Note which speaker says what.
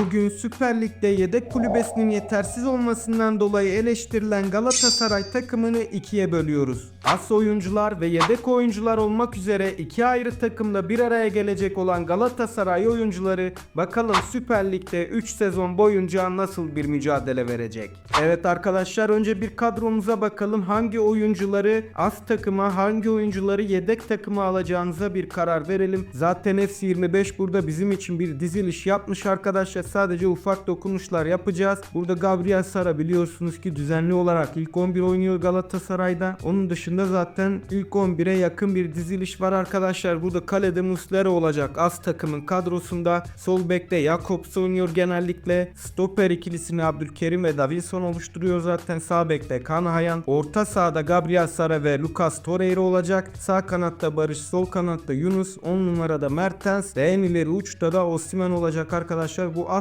Speaker 1: Bugün Süper Lig'de yedek kulübesinin yetersiz olmasından dolayı eleştirilen Galatasaray takımını ikiye bölüyoruz. As oyuncular ve yedek oyuncular olmak üzere iki ayrı takımda bir araya gelecek olan Galatasaray oyuncuları bakalım Süper Lig'de 3 sezon boyunca nasıl bir mücadele verecek. Evet arkadaşlar önce bir kadromuza bakalım hangi oyuncuları as takıma hangi oyuncuları yedek takıma alacağınıza bir karar verelim. Zaten FC25 burada bizim için bir diziliş yapmış arkadaşlar. Sadece ufak dokunuşlar yapacağız. Burada Gabriel Sara biliyorsunuz ki düzenli olarak ilk 11 oynuyor Galatasaray'da. Onun dışında zaten ilk 11'e yakın bir diziliş var arkadaşlar. Burada kalede Muslera olacak az takımın kadrosunda. Sol bekte Jakobs oynuyor genellikle. Stoper ikilisini Abdülkerim ve Davinson oluşturuyor zaten. Sağ bekte Kaan Hayan. Orta sahada Gabriel Sara ve Lucas Torreira olacak. Sağ kanatta Barış, sol kanatta Yunus. 10 numarada Mertens. Ve en ileri uçta da Osimhen olacak arkadaşlar. Bu